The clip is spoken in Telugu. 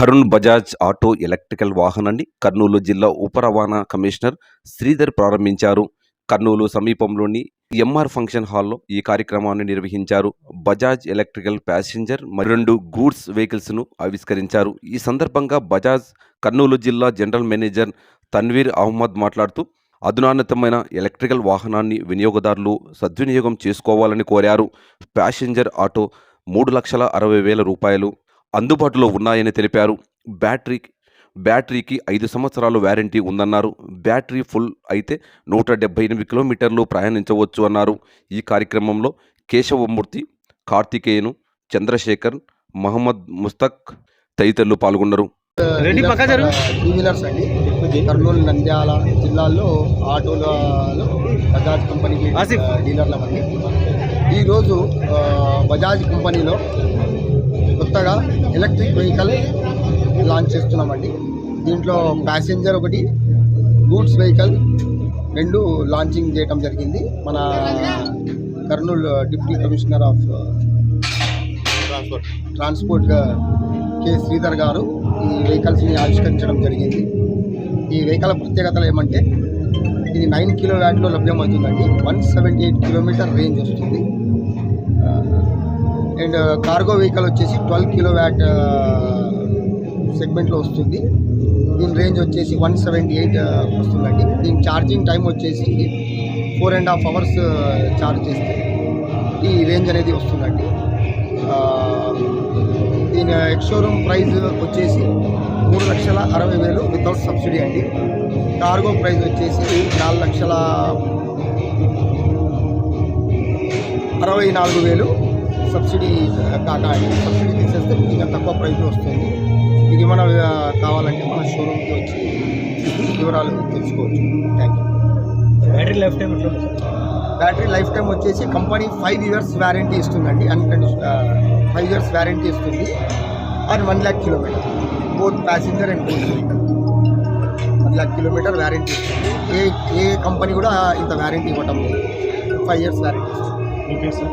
హరుణ్ బజాజ్ ఆటో ఎలక్ట్రికల్ వాహనాన్ని కర్నూలు జిల్లా ఉప రవాణా కమిషనర్ శ్రీధర్ ప్రారంభించారు. కర్నూలు సమీపంలోని ఎంఆర్ ఫంక్షన్ హాల్లో ఈ కార్యక్రమాన్ని నిర్వహించారు. బజాజ్ ఎలక్ట్రికల్ ప్యాసింజర్ మరియు రెండు గూడ్స్ వెహికల్స్ను ఆవిష్కరించారు. ఈ సందర్భంగా బజాజ్ కర్నూలు జిల్లా జనరల్ మేనేజర్ తన్వీర్ అహ్మద్ మాట్లాడుతూ అధునాతనమైన ఎలక్ట్రికల్ వాహనాన్ని వినియోగదారులు సద్వినియోగం చేసుకోవాలని కోరారు. ప్యాసింజర్ ఆటో మూడు లక్షల అరవై వేల రూపాయలు అందుబాటులో ఉన్నాయని తెలిపారు. బ్యాటరీ బ్యాటరీకి ఐదు సంవత్సరాలు వ్యారంటీ ఉందన్నారు. బ్యాటరీ ఫుల్ అయితే నూట డెబ్బై ఎనిమిది కిలోమీటర్లు ప్రయాణించవచ్చు అన్నారు. ఈ కార్యక్రమంలో కేశవమూర్తి కార్తికేయను చంద్రశేఖర్ మహమ్మద్ ముస్తక్ తదితరులు పాల్గొన్నారు. టూ వీలర్స్ అండి. కర్నూలు నంద్యాల జిల్లాల్లో ఆటోలలో బజాజ్ కంపెనీకి. డీలర్ల అండి ఈరోజు బజాజ్ కంపెనీలో కొత్తగా ఎలక్ట్రిక్ వెహికల్ లాంచ్ చేస్తున్నామండి. దీంట్లో ప్యాసింజర్ ఒకటి గూడ్స్ వెహికల్ రెండు లాంచింగ్ చేయడం జరిగింది. మన Kurnool deputy commissioner of transport K. Sridhar గారు ఈ వెహికల్స్ని ఆవిష్కరించడం జరిగింది. ఈ వెహికల్ ప్రత్యేకతలు ఏమంటే ఇది నైన్ కిలో వ్యాట్లో లభ్యమవుతుందండి. One seventy eight kilometer range వస్తుంది. అండ్ uh, కార్గో వెహికల్ వచ్చేసి ట్వెల్వ్ కిలో వ్యాట్ సెగ్మెంట్లో వస్తుంది. దీని రేంజ్ వచ్చేసి వన్ సెవెంటీ ఎయిట్ వస్తుందండి. దీని ఛార్జింగ్ టైం వచ్చేసి four and half hours charge చేస్తే ఈ రేంజ్ అనేది వస్తుందండి. దీని ఎక్స్ షోరూమ్ ప్రైస్ వచ్చేసి మూడు లక్షల అరవై వేలు వితౌట్ సబ్సిడీ అండి. కార్గో ప్రైస్ వచ్చేసి నాలుగు లక్షల అరవై నాలుగు వేలు సబ్సిడీ కాకా సబ్సిడీ తీసేస్తే ఇంకా తక్కువ ప్రైస్ వస్తుంది. ఇది మన కావాలంటే మన షోరూమ్కి వచ్చి వివరాలు తెలుసుకోవచ్చు. Thank you battery life time ఎట్లా? బ్యాటరీ లైఫ్ టైం వచ్చేసి కంపెనీ ఫైవ్ ఇయర్స్ వ్యారంటీ ఇస్తుందండి. అన్కండిషన్ ఫైవ్ ఇయర్స్ వ్యారంటీ ఇస్తుంది. And one lakh kilometer both passenger and both one lakh kilometer warranty ఇస్తుంది. ఏ ఏ కంపెనీ కూడా ఇంత వ్యారంటీ ఇవ్వటం లేదు. ఫైవ్ ఇయర్స్ వ్యారంటీ ఇస్తుంది. Okay sir